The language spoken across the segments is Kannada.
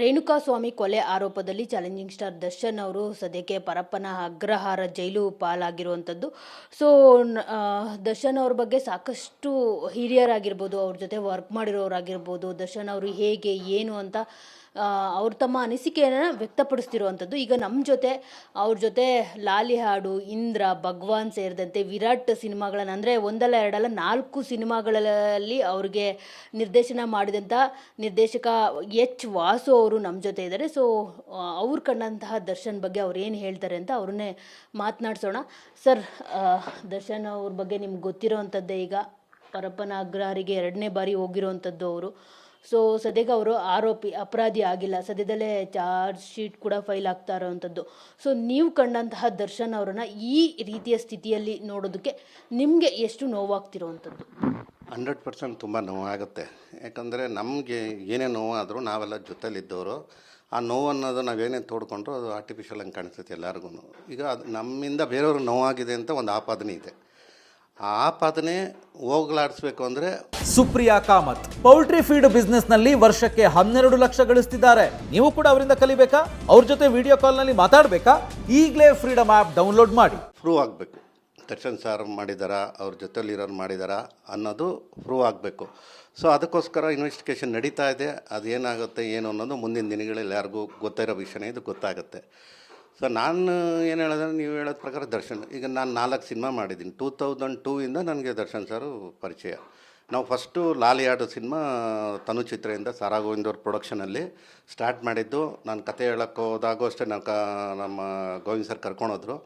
ರೇಣುಕಾಸ್ವಾಮಿ ಕೊಲೆ ಆರೋಪದಲ್ಲಿ ಚಾಲೆಂಜಿಂಗ್ ಸ್ಟಾರ್ ದರ್ಶನ್ ಅವರು ಸದ್ಯಕ್ಕೆ ಪರಪ್ಪನ ಅಗ್ರಹಾರ ಜೈಲು ಪಾಲಾಗಿರುವಂಥದ್ದು ಸೊ ದರ್ಶನ್ ಅವ್ರ ಬಗ್ಗೆ ಸಾಕಷ್ಟು ಹಿರಿಯರಾಗಿರ್ಬೋದು, ಅವ್ರ ಜೊತೆ ವರ್ಕ್ ಮಾಡಿರೋರಾಗಿರ್ಬೋದು, ದರ್ಶನ್ ಅವರು ಹೇಗೆ, ಏನು ಅಂತ ಅವ್ರು ತಮ್ಮ ಅನಿಸಿಕೆಯನ್ನು ವ್ಯಕ್ತಪಡಿಸ್ತಿರುವಂಥದ್ದು ಈಗ ನಮ್ಮ ಜೊತೆ, ಅವ್ರ ಜೊತೆ ಲಾಲಿ ಹಾಡು, ಇಂದ್ರ, ಭಗವಾನ್ ಸೇರಿದಂತೆ ವಿರಾಟ್ ಸಿನಿಮಾಗಳನ್ನು, ಅಂದರೆ ಒಂದಲ್ಲ ಎರಡಲ್ಲ, ನಾಲ್ಕು ಸಿನಿಮಾಗಳಲ್ಲಿ ಅವ್ರಿಗೆ ನಿರ್ದೇಶನ ಮಾಡಿದಂಥ ನಿರ್ದೇಶಕ ಎಚ್ ವಾಸು ಅವರು ನಮ್ಮ ಜೊತೆ ಇದ್ದಾರೆ ಸೊ ಅವ್ರು ಕಂಡಂತಹ ದರ್ಶನ್ ಬಗ್ಗೆ ಅವ್ರು ಏನು ಹೇಳ್ತಾರೆ ಅಂತ ಅವ್ರನ್ನೇ ಮಾತನಾಡ್ಸೋಣ. ಸರ್ ದರ್ಶನ್ ಅವ್ರ ಬಗ್ಗೆ ನಿಮ್ಗೆ ಗೊತ್ತಿರೋವಂಥದ್ದೇ ಈಗ? ಪರಪ್ಪನ ಅಗ್ರಹಾರಿಗೆ ಎರಡನೇ ಬಾರಿ ಹೋಗಿರೋವಂಥದ್ದು ಅವರು. ಸೊ ಸದ್ಯಕ್ಕೆ ಅವರು ಆರೋಪಿ, ಅಪರಾಧಿ ಆಗಿಲ್ಲ. ಸದ್ಯದಲ್ಲೇ ಚಾರ್ಜ್ ಶೀಟ್ ಕೂಡ ಫೈಲ್ ಆಗ್ತಾ ಇರೋವಂಥದ್ದು ಸೊ ನೀವು ಕಂಡಂತಹ ದರ್ಶನ್ ಅವರನ್ನ ಈ ರೀತಿಯ ಸ್ಥಿತಿಯಲ್ಲಿ ನೋಡೋದಕ್ಕೆ ನಿಮಗೆ ಎಷ್ಟು ನೋವಾಗ್ತಿರೋವಂಥದ್ದು ಹಂಡ್ರೆಡ್ ಪರ್ಸೆಂಟ್ ತುಂಬ ನೋವಾಗುತ್ತೆ. ಯಾಕಂದರೆ ನಮಗೆ ಏನೇ ನೋವಾದರೂ ನಾವೆಲ್ಲ ಜೊತೆಲಿದ್ದವರು ಆ ನೋವು ಅನ್ನೋದು ನಾವೇನೇ ತೋಡ್ಕೊಂಡ್ರು ಅದು ಆರ್ಟಿಫಿಷಿಯಲ್ ಹಂಗೆ ಕಾಣಿಸ್ತೈತೆ ಎಲ್ಲರಿಗೂ ಈಗ ಅದು ನಮ್ಮಿಂದ ಬೇರೆಯವ್ರ ನೋವಾಗಿದೆ ಅಂತ ಒಂದು ಆಪಾದನೆ ಇದೆ. ಆ ಆಪಾದನೆ ಹೋಗ್ಲಾಡಿಸ್ಬೇಕು ಅಂದರೆ ಸುಪ್ರಿಯಾ ಕಾಮತ್ ಪೌಲ್ಟ್ರಿ ಫೀಡ್ ಬಿಸ್ನೆಸ್ನಲ್ಲಿ ವರ್ಷಕ್ಕೆ ಹನ್ನೆರಡು ಲಕ್ಷ ಗಳಿಸ್ತಿದ್ದಾರೆ. ನೀವು ಕೂಡ ಅವರಿಂದ ಕಲಿಬೇಕಾ? ಅವ್ರ ಜೊತೆ ವಿಡಿಯೋ ಕಾಲ್ನಲ್ಲಿ ಮಾತಾಡಬೇಕಾ? ಮಾತಾಡ್ಬೇಕಾ ಈಗಲೇ ಫ್ರೀಡಮ್ ಆ್ಯಪ್ ಡೌನ್ಲೋಡ್ ಮಾಡಿ. ಪ್ರೂವ್ ಆಗಬೇಕು. ದರ್ಶನ್ ಸಾರ್ ಮಾಡಿದಾರಾ, ಅವ್ರ ಜೊತೆಲಿರೋರು ಮಾಡಿದಾರಾ ಅನ್ನೋದು ಪ್ರೂವ್ ಆಗಬೇಕು. ಸೊ ಅದಕ್ಕೋಸ್ಕರ ಇನ್ವೆಸ್ಟಿಗೇಷನ್ ನಡೀತಾ ಇದೆ. ಅದೇನಾಗುತ್ತೆ ಏನು ಅನ್ನೋದು ಮುಂದಿನ ದಿನಗಳಲ್ಲಿ ಯಾರಿಗೂ ಗೊತ್ತಿರೋ ವಿಷಯನೇ ಇದು ಗೊತ್ತಾಗುತ್ತೆ. ಸೊ ನಾನು ಏನು ಹೇಳಿದ್ರೆ ನೀವು ಹೇಳೋದ ಪ್ರಕಾರ ದರ್ಶನ್. ಈಗ ನಾನು ನಾಲ್ಕು ಸಿನಿಮಾ ಮಾಡಿದ್ದೀನಿ. ಟೂ ತೌಸಂಡ್ ಟೂ ಇಂದ ನನಗೆ ದರ್ಶನ್ ಸಾರು ಪರಿಚಯ. ನಾವು ಫಸ್ಟು ಲಾಲಿ ಆಡೋ ಸಿನಿಮಾ, ತನು ಚಿತ್ರೆಯಿಂದ ಸಾರಾ ಗೋವಿಂದ್ ಅವ್ರ ಪ್ರೊಡಕ್ಷನಲ್ಲಿ ಸ್ಟಾರ್ಟ್ ಮಾಡಿದ್ದು. ನಾನು ಕತೆ ಹೇಳೋಕ್ಕೆ ಹೋದಾಗೂ ಅಷ್ಟೇ ನಾವು ಕ, ನಮ್ಮ ಗೋವಿಂದ್ ಸರ್ ಕರ್ಕೊಂಡೋದ್ರು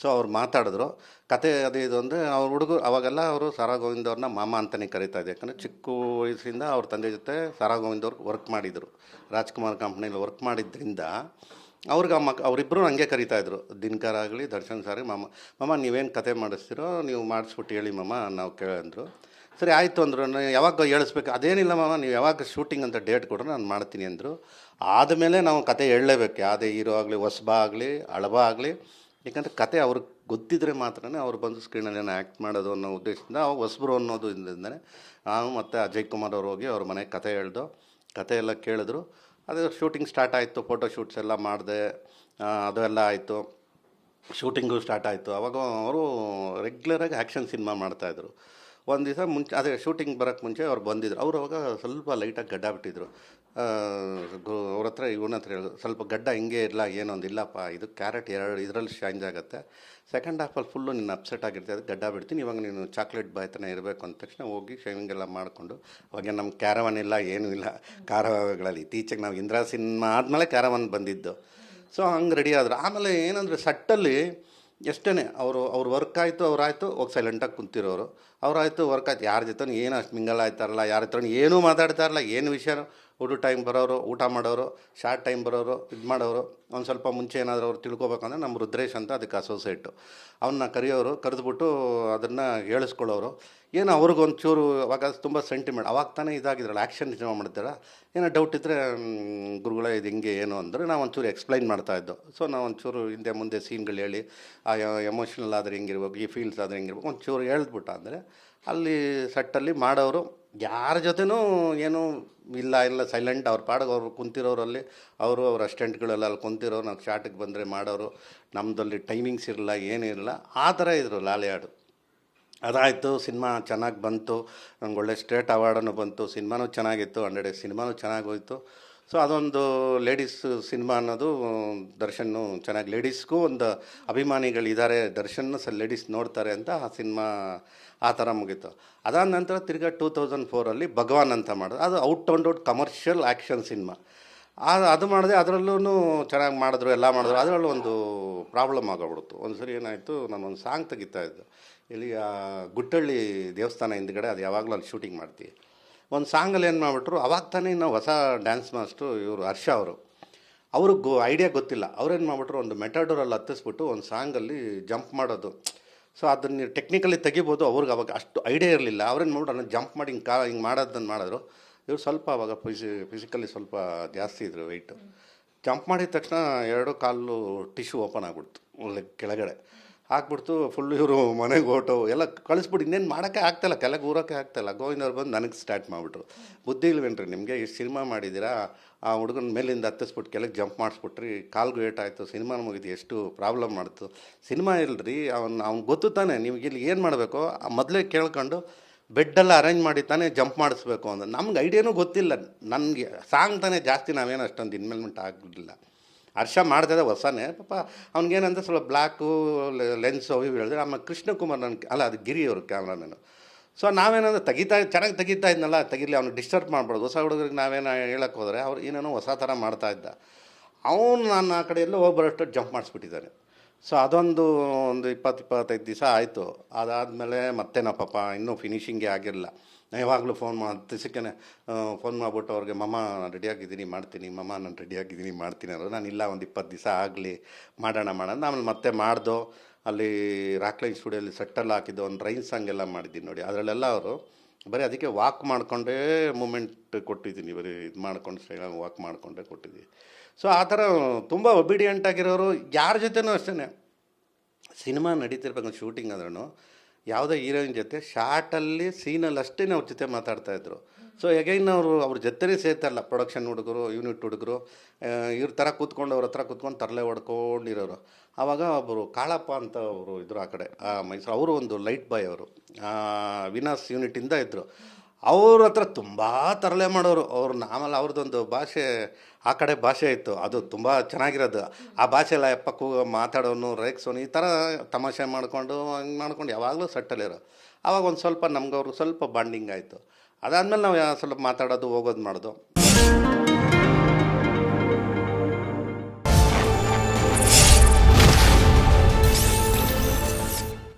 ಸೊ ಅವ್ರು ಮಾತಾಡಿದ್ರು. ಕತೆ ಅದು ಇದು ಅಂದರೆ ಅವ್ರ ಹುಡುಗರು, ಅವಾಗೆಲ್ಲ ಅವರು ಸಾರಾ ಗೋವಿಂದ ಅವ್ರನ್ನ ಮಾಮ ಅಂತಲೇ ಕರಿತಾ ಇದ್ದೆ ಯಾಕಂದರೆ ಚಿಕ್ಕ ವಯಸ್ಸಿಂದ ಅವ್ರ ತಂದೆ ಜೊತೆ ಸಾರಾ ಗೋವಿಂದ ಅವ್ರು ವರ್ಕ್ ಮಾಡಿದರು. ರಾಜ್ಕುಮಾರ್ ಕಂಪ್ನಿಲಿ ವರ್ಕ್ ಮಾಡಿದ್ದರಿಂದ ಅವ್ರಿಗೆ ಆ ಮಕ್ ಅವರಿಬ್ಬರು ಹಂಗೆ ಕರಿತಾಯಿದ್ರು ದಿನಕರ್ ಆಗಲಿ, ದರ್ಶನ್ ಸಾರಿ, ಮಾಮ ಮಾಮ ನೀವೇನು ಕತೆ ಮಾಡಿಸ್ತೀರೋ ನೀವು ಮಾಡಿಸ್ಬಿಟ್ಟು ಹೇಳಿ ಮಾಮ ನಾವು ಕೇಳಂದ್ರು ಸರಿ, ಆಯಿತು ಅಂದರು. ಯಾವಾಗ ಹೇಳಿಸ್ಬೇಕು ಅದೇನಿಲ್ಲ ಮಾಮ, ನೀವು ಯಾವಾಗ ಶೂಟಿಂಗ್ ಅಂತ ಡೇಟ್ ಕೊಡ್ರೆ ನಾನು ಮಾಡ್ತೀನಿ ಅಂದರು. ಆದಮೇಲೆ ನಾವು ಕತೆ ಹೇಳಲೇಬೇಕು. ಯಾವುದೇ ಹೀರೋ ಆಗಲಿ, ಹೊಸಬ ಆಗಲಿ ಅಳಬ ಆಗಲಿ ಯಾಕಂದರೆ ಕತೆ ಅವ್ರಿಗೆ ಗೊತ್ತಿದ್ರೆ ಮಾತ್ರನೇ ಅವ್ರು ಬಂದು ಸ್ಕ್ರೀನಲ್ಲಿ ಏನೋ ಆ್ಯಕ್ಟ್ ಮಾಡೋದು ಅನ್ನೋ ಉದ್ದೇಶದಿಂದ ಹೊಸಬರು ಅನ್ನೋದು ಇಂದನೇ ನಾನು ಮತ್ತು ಅಜಯ್ ಕುಮಾರ್ ಅವ್ರು ಹೋಗಿ ಅವ್ರ ಮನೆಗೆ ಕತೆ ಹೇಳ್ದು, ಕತೆ ಎಲ್ಲ ಕೇಳಿದ್ರು. ಅದೇ ಶೂಟಿಂಗ್ ಸ್ಟಾರ್ಟ್ ಆಯಿತು ಫೋಟೋ ಶೂಟ್ಸ್ ಎಲ್ಲ ಮಾಡಿದೆ ಅದೆಲ್ಲ ಆಯಿತು. ಶೂಟಿಂಗು ಸ್ಟಾರ್ಟ್ ಆಯಿತು. ಅವಾಗ ಅವರು ರೆಗ್ಯುಲರಾಗಿ ಆ್ಯಕ್ಷನ್ ಸಿನಿಮಾ ಮಾಡ್ತಾಯಿದ್ರು ಒಂದು ದಿವಸ ಮುಂಚೆ, ಅದೇ ಶೂಟಿಂಗ್ ಬರೋಕ್ಕೆ ಮುಂಚೆ ಅವ್ರು ಬಂದಿದ್ರು. ಅವ್ರು ಅವಾಗ ಸ್ವಲ್ಪ ಲೈಟಾಗಿ ಗಡ್ಡ ಬಿಟ್ಟಿದ್ರು. ಅವ್ರ ಹತ್ರ ಇವನ ಹತ್ರ ಹೇಳಿದ್ರು ಸ್ವಲ್ಪ ಗಡ್ಡ ಹಿಂಗೆ ಇರಲ್ಲ ಏನೊಂದು ಇಲ್ಲಪ್ಪ, ಇದು ಕ್ಯಾರೆಟ್ ಎರಡು, ಇದರಲ್ಲಿ ಚೇಂಜ್ ಆಗುತ್ತೆ. ಸೆಕೆಂಡ್ ಹಾಫಲ್ಲಿ ಫುಲ್ಲು ನಿನ್ನ ಅಪ್ಸೆಟ್ ಆಗಿರ್ತೀವಿ ಅದು ಗಡ್ಡ ಬಿಡ್ತೀನಿ, ಇವಾಗ ನೀನು ಚಾಕ್ಲೇಟ್ ಬಾಯ್ತನ ಇರಬೇಕು ಅಂದ ತಕ್ಷಣ ಹೋಗಿ ಶೇವಿಂಗ್ ಎಲ್ಲ ಮಾಡಿಕೊಂಡು, ಅವಾಗ ನಮ್ಮ ಕ್ಯಾರವನ್ ಇಲ್ಲ, ಏನೂ ಇಲ್ಲ ಕಾರಗಳಲ್ಲಿ ಇತ್ತೀಚೆಗೆ ನಾವು ಇಂದ್ರಾ ಸಿನಿಮಾ ಆದಮೇಲೆ ಕ್ಯಾರವನ್ ಬಂದಿದ್ದು. ಸೊ ಹಂಗೆ ರೆಡಿ ಆದರು. ಆಮೇಲೆ ಏನಂದರೆ, ಸಟ್ಟಲ್ಲಿ ಎಷ್ಟೇ ಅವರು, ಅವ್ರ ವರ್ಕ್ ಆಯಿತು ಅವ್ರಾಯಿತು ಹೋಗಿ ಸೈಲೆಂಟಾಗಿ ಕುಂತಿರೋರು. ಅವ್ರಾಯಿತು, ವರ್ಕ್ ಆಯ್ತು. ಯಾರ ಜೊತೆ ಏನು ಅಷ್ಟು ಮಿಂಗಲ್ ಆಯ್ತಾರಲ್ಲ ಯಾರ ಹತ್ರ ಏನೂ ಮಾತಾಡ್ತಾರಲ್ಲ ಏನು ವಿಷಯ ಊಟ ಟೈಮ್ ಬರೋರು, ಊಟ ಮಾಡೋರು ಶಾರ್ಟ್ ಟೈಮ್ ಬರೋರು, ಇದು ಮಾಡೋರು, ಒಂದು ಸ್ವಲ್ಪ ಮುಂಚೆ ಏನಾದರೂ ಅವ್ರು ತಿಳ್ಕೊಬೇಕಂದ್ರೆ ನಮ್ಮ ರುದ್ರೇಶ್ ಅಂತ ಅದಕ್ಕೆ ಅಸೋಸಿಯೇಟು ಅವನ್ನ ಕರೆಯೋರು, ಕರೆದ್ಬಿಟ್ಟು ಅದನ್ನು ಹೇಳಿಸ್ಕೊಳ್ಳೋರು. ಏನು ಅವ್ರಿಗೊಂಚೂರು ಅವಾಗ ತುಂಬ ಸೆಂಟಿಮೆಂಟ್ ಅವಾಗ ತಾನೇ ಇದಾಗಿದ್ರಲ್ಲ ಆ್ಯಕ್ಷನ್ ಜಮಾ ಮಾಡ್ತೀರ? ಏನೋ ಡೌಟ್ ಇದ್ದರೆ ಗುರುಗಳೇ, ಇದು ಹಿಂಗೆ ಏನು ಅಂದರೆ ನಾವು ಒಂಚೂರು ಎಕ್ಸ್ಪ್ಲೈನ್ ಮಾಡ್ತಾ ಮಾಡ್ತಾಯಿದ್ದು ಸೊ ನಾವು ಒಂಚೂರು ಹಿಂದೆ ಮುಂದೆ ಸೀನ್ಗಳು ಹೇಳಿ, ಆ ಎಮೋಷ್ನಲ್ ಆದರೆ ಹಿಂಗಿರ್ಬೇಕು, ಈ ಫೀಲ್ಸ್ ಆದರೆ ಹಿಂಗಿರ್ಬೇಕು, ಒಂಚೂರು ಹೇಳ್ಬಿಟ್ಟು ಅಂದರೆ ಅಲ್ಲಿ ಸೆಟ್ಟಲ್ಲಿ ಮಾಡೋರು ಯಾರ ಜೊತೆನೂ ಏನೂ ಇಲ್ಲ ಇಲ್ಲ ಸೈಲೆಂಟ್ ಅವ್ರ ಪಾಡಿಗೆ ಅವರು ಕುಂತಿರೋರಲ್ಲಿ ಅವರು ಅವ್ರ ಅಸ್ಟೆಂಟ್ಗಳೆಲ್ಲ ಅಲ್ಲಿ ಕುಂತಿರೋ ನಾವು ಶಾಟಿಗೆ ಬಂದರೆ ಮಾಡೋರು ನಮ್ಮದಲ್ಲಿ ಟೈಮಿಂಗ್ಸ್ ಇರಲ್ಲ, ಏನೂ ಇರಲ್ಲ, ಆ ಥರ ಇದ್ರು ಲಾಲೆಯಾಡು. ಅದಾಯಿತು, ಸಿನಿಮಾ ಚೆನ್ನಾಗಿ ಬಂತು, ನಂಗೆ ಒಳ್ಳೆ ಸ್ಟೇಟ್ ಅವಾರ್ಡನ್ನು ಬಂತು, ಸಿನಿಮಾನೂ ಚೆನ್ನಾಗಿತ್ತು, ಹಂಡ್ರೆಡ್ ಸಿನಿಮಾನೂ ಚೆನ್ನಾಗಿ ಹೋಯಿತು. ಸೊ ಅದೊಂದು ಲೇಡೀಸ್ ಸಿನಿಮಾ ಅನ್ನೋದು, ದರ್ಶನ್ನು ಚೆನ್ನಾಗಿ ಲೇಡೀಸ್ಗೂ ಒಂದು ಅಭಿಮಾನಿಗಳಿದ್ದಾರೆ ದರ್ಶನ್ ಸ ಲೇಡೀಸ್ ನೋಡ್ತಾರೆ ಅಂತ ಆ ಸಿನಿಮಾ ಆ ಥರ ಮುಗೀತು. ಅದಾದ ನಂತರ ತಿರ್ಗಾ ಟೂ ತೌಸಂಡ್ ಫೋರಲ್ಲಿ ಭಗವಾನ್ ಅಂತ ಮಾಡೋದು. ಅದು out and out commercial action cinema. ಆ, ಅದು ಮಾಡಿದೆ ಅದರಲ್ಲೂ ಚೆನ್ನಾಗಿ ಮಾಡಿದ್ರು, ಎಲ್ಲ ಮಾಡಿದ್ರು. ಅದರಲ್ಲೂ ಒಂದು ಪ್ರಾಬ್ಲಮ್ ಆಗೋಗ್ಬಿಡ್ತು. ಒಂದು ಸರಿ ಏನಾಯಿತು ನಾನು ಒಂದು ಸಾಂಗ್ ತೆಗಿತಾ ಇದ್ದೆ. ಇಲ್ಲಿ ಗುಟ್ಟಳ್ಳಿ ದೇವಸ್ಥಾನ ಹಿಂದ್ಗಡೆ, ಅದು ಯಾವಾಗಲೂ ಅಲ್ಲಿ ಶೂಟಿಂಗ್ ಮಾಡ್ತೀವಿ. ಒಂದು ಸಾಂಗಲ್ಲಿ ಏನು ಮಾಡಿಬಿಟ್ರು, ಅವಾಗ ತಾನೇ ನಾವು ಹೊಸ ಡ್ಯಾನ್ಸ್ ಮಾಸ್ಟ್ರು ಇವರು ಹರ್ಷ ಅವರು. ಅವ್ರಿಗೆ ಗೊ ಐಡಿಯಾ ಗೊತ್ತಿಲ್ಲ. ಅವ್ರೇನು ಮಾಡ್ಬಿಟ್ರು, ಒಂದು ಮೆಟಾಡೋರಲ್ಲಿ ಹತ್ತಿಸ್ಬಿಟ್ಟು ಒಂದು ಸಾಂಗಲ್ಲಿ ಜಂಪ್ ಮಾಡೋದು. ಸೊ ಅದನ್ನು ಟೆಕ್ನಿಕಲಿ ತೆಗಿಬೋದು, ಅವ್ರಿಗೆ ಅವಾಗ ಅಷ್ಟು ಐಡಿಯಾ ಇರಲಿಲ್ಲ. ಅವ್ರೇನು ಮಾಡ್ಬಿಟ್ಟು ಅದನ್ನು ಜಂಪ್ ಮಾಡಿ ಹಿಂಗೆ ಕಾ ಹಿಂಗೆ ಮಾಡೋದನ್ನು ಮಾಡಿದ್ರು. ಇವ್ರು ಸ್ವಲ್ಪ ಅವಾಗ ಫಿಸಿ ಫಿಸಿಕಲಿ ಸ್ವಲ್ಪ ಜಾಸ್ತಿ ಇದ್ರು ವೆಯ್ಟು ಜಂಪ್ ಮಾಡಿದ ತಕ್ಷಣ ಎರಡು ಕಾಲು ಟಿಶ್ಯೂ ಓಪನ್ ಆಗಿಬಿಡ್ತು ಒಳ್ಳೆ ಕೆಳಗಡೆ. ಹಾಕ್ಬಿಡ್ತು ಫುಲ್ ಇವರು ಮನೆಗೆ ಹೊರ್ಟು, ಎಲ್ಲ ಕಳಿಸ್ಬಿಟ್ಟು ಇನ್ನೇನು ಮಾಡೋಕ್ಕೆ ಆಗ್ತಾಯಿಲ್ಲ ಕೆಳಗೆ ಊರೋಕ್ಕೆ ಆಗ್ತಾಯಿಲ್ಲ ಗೋವಿಂದವ್ರು ಬಂದು ನನಗೆ ಸ್ಟಾರ್ಟ್ ಮಾಡಿಬಿಟ್ರು. ಬುದ್ಧಿ ಇಲ್ವೇನ್ರಿ ನಿಮಗೆ? ಇಷ್ಟು ಸಿನಿಮಾ ಮಾಡಿದ್ದೀರಾ? ಆ ಹುಡುಗನ ಮೇಲಿಂದ ಹತ್ತಿಸ್ಬಿಟ್ಟು ಕೆಳಗೆ ಜಂಪ್ ಮಾಡಿಸ್ಬಿಟ್ರಿ ಕಾಲ್ಗೂ ಏಟಾಯಿತು ಸಿನಿಮಾ ಮುಗಿದು ಎಷ್ಟು ಪ್ರಾಬ್ಲಮ್ ಮಾಡ್ತು. ಸಿನಿಮಾ ಇಲ್ಲರಿ ಅವ್ನು ಅವ್ನು ಗೊತ್ತು ತಾನೆ, ನಿಮ್ಗೆ ಇಲ್ಲಿ ಏನು ಮಾಡಬೇಕು? ಮೊದಲೇ ಕೇಳ್ಕೊಂಡು, ಬೆಡ್ಡೆಲ್ಲ ಅರೇಂಜ್ ಮಾಡಿ ತಾನೇ ಜಂಪ್ ಮಾಡಿಸ್ಬೇಕು ಅಂತ. ನಮ್ಗೆ ಐಡಿಯಾನೂ ಗೊತ್ತಿಲ್ಲ. ನನಗೆ ಸಾಂಗ್ ತಾನೇ ಜಾಸ್ತಿ ನಾವೇನು ಅಷ್ಟೊಂದು ಇನ್ವೆಲ್ಮೆಂಟ್ ಆಗಲಿಲ್ಲ. ಹರ್ಷ ಮಾಡ್ತಿದ್ದ ಹೊಸನೇ. ಪಾಪ ಅವ್ನಿಗೇನಂದ್ರೆ ಸ್ವಲ್ಪ ಬ್ಲ್ಯಾಕು ಲೆನ್ಸು ಅವು ಇವು ಹೇಳಿದ್ರೆ ಆಮೇಲೆ ಕೃಷ್ಣಕುಮಾರ್ ನನ್ನ ಅಲ್ಲ ಅದು ಗಿರಿ ಅವರು ಕ್ಯಾಮ್ರಾಮನ್ನು ಸೊ ನಾವೇನಂದ್ರೆ ತೆಗಿತಾ, ಚೆನ್ನಾಗಿ ತೆಗಿತಾ ಇದ್ನಲ್ಲ, ತೆಗಿಲಿ ಅವ್ನಿಗೆ ಡಿಸ್ಟರ್ಬ್ ಮಾಡ್ಬಾರ್ದು ಹೊಸ ಹುಡುಗರಿಗೆ ನಾವೇನು ಹೇಳಕ್ಕೆ ಹೋದರೆ ಅವ್ರು ಏನೇನೋ ಹೊಸ ಥರ ಮಾಡ್ತಾ ಇದ್ದ. ಅವನು ನಾನು ಆ ಕಡೆ ಹೋಗಿ ಬರೋಷ್ಟು ಜಂಪ್ ಮಾಡಿಸ್ಬಿಟ್ಟಿದ್ದಾನೆ. ಸೊ ಅದೊಂದು ಒಂದು ಇಪ್ಪತ್ತು, ಇಪ್ಪತ್ತೈದು ದಿವಸ ಆಯಿತು. ಅದಾದಮೇಲೆ ಮತ್ತೆ ನಾ ಪಾಪ ಇನ್ನೂ ಫಿನಿಷಿಂಗೇ ಆಗಿರಲಿಲ್ಲ. ನಾನು ಯಾವಾಗಲೂ ಫೋನ್ ಮಾಡಿ ದಿವಸಕ್ಕೆ ಫೋನ್ ಮಾಡಿಬಿಟ್ಟು ಅವ್ರಿಗೆ, ಮಮ್ಮ, ನಾನು ರೆಡಿಯಾಗಿದ್ದೀನಿ ಮಾಡ್ತೀನಿ. ಮಮ್ಮ, ನಾನು ರೆಡಿಯಾಗಿದ್ದೀನಿ ಮಾಡ್ತೀನಿ. ಅನ್ನೋದು ನಾನು ಇಲ್ಲ, ಒಂದು ಇಪ್ಪತ್ತು ದಿವಸ ಆಗಲಿ. ಮಾಡೋಣ ಮಾಡೋಣ. ಆಮೇಲೆ ಮತ್ತೆ ಮಾಡ್ದೋ. ಅಲ್ಲಿ ರಾಕ್ಲೈನ್ ಸ್ಟುಡಿಯೋಲಿ ಸೆಟ್ಟಲ್ಲಿ ಹಾಕಿದ್ದು, ಒಂದು ರೈನ್ ಸಾಂಗ್ ಎಲ್ಲ ಮಾಡಿದ್ದೀನಿ ನೋಡಿ. ಅದರಲ್ಲೆಲ್ಲ ಅವರು ಬರೀ ಅದಕ್ಕೆ ವಾಕ್ ಮಾಡಿಕೊಂಡೇ ಮೂಮೆಂಟ್ ಕೊಟ್ಟಿದ್ದೀನಿ. ಬರೀ ಇದು ಮಾಡ್ಕೊಂಡು ಸ್ಟೈಲಾಗಿ ವಾಕ್ ಮಾಡಿಕೊಂಡೇ ಕೊಟ್ಟಿದ್ದೀನಿ. ಸೊ ಆ ಥರ ತುಂಬ ಒಬಿಡಿಯಂಟ್ ಆಗಿರೋರು ಯಾರ ಜೊತೆನೂ ಅಷ್ಟೇ ಸಿನಿಮಾ ನಡೀತಿರ್ಬೇಕು ಶೂಟಿಂಗ್ ಅಂದ್ರೂ ಯಾವುದೇ ಹೀರೋಯಿನ್ ಜೊತೆ ಶಾರ್ಟಲ್ಲಿ ಸೀನಲ್ಲಿ ಅಷ್ಟೇ ಅವ್ರ ಜೊತೆ ಮಾತಾಡ್ತಾಯಿದ್ರು ಸೊ ಎಗೈನ್ ಅವರು, ಅವ್ರ ಜೊತೆನೇ ಸೇರ್ತಾರಲ್ಲ ಪ್ರೊಡಕ್ಷನ್ ಹುಡುಗರು ಯೂನಿಟ್ ಹುಡುಗರು ಇವ್ರ ಥರ ಕೂತ್ಕೊಂಡು, ಅವ್ರ ಹತ್ರ ಕೂತ್ಕೊಂಡು ತರಲೆ ಹೊಡ್ಕೊಂಡಿರೋರು. ಆವಾಗ ಒಬ್ಬರು ಕಾಳಪ್ಪ ಅಂತ ಅವರು ಇದ್ರು ಆ ಕಡೆ ಮೈಸೂರು, ಅವರು ಒಂದು ಲೈಟ್ ಬಾಯ್ ಅವರು ವಿನಾಸ್ ಯೂನಿಟಿಂದ ಇದ್ದರು ಅವ್ರ ಹತ್ರ ತುಂಬ ತರಲೆ ಮಾಡೋರು. ಅವ್ರು ಆಮೇಲೆ ಅವ್ರದ್ದೊಂದು ಭಾಷೆ, ಆ ಕಡೆ ಭಾಷೆ ಇತ್ತು. ಅದು ತುಂಬ ಚೆನ್ನಾಗಿರೋದು. ಆ ಭಾಷೆ ಎಲ್ಲ ಯಪ್ಪ ಕೂ, ಮಾತಾಡೋನು, ರೇಗ್ಸೋನು, ಈ ಥರ ತಮಾಷೆ ಮಾಡಿಕೊಂಡು, ಹಂಗೆ ಮಾಡ್ಕೊಂಡು ಯಾವಾಗಲೂ ಸೆಟ್ಟಲ್ಲಿರೋ ಆವಾಗ ಒಂದು ಸ್ವಲ್ಪ ನಮ್ಗೆ ಅವ್ರಿಗೆ ಸ್ವಲ್ಪ ಬಾಂಡಿಂಗ್ ಆಯಿತು. ಅದಾದಮೇಲೆ ನಾವು ಸ್ವಲ್ಪ ಮಾತಾಡೋದು ಹೋಗೋದು ಮಾಡೋದು.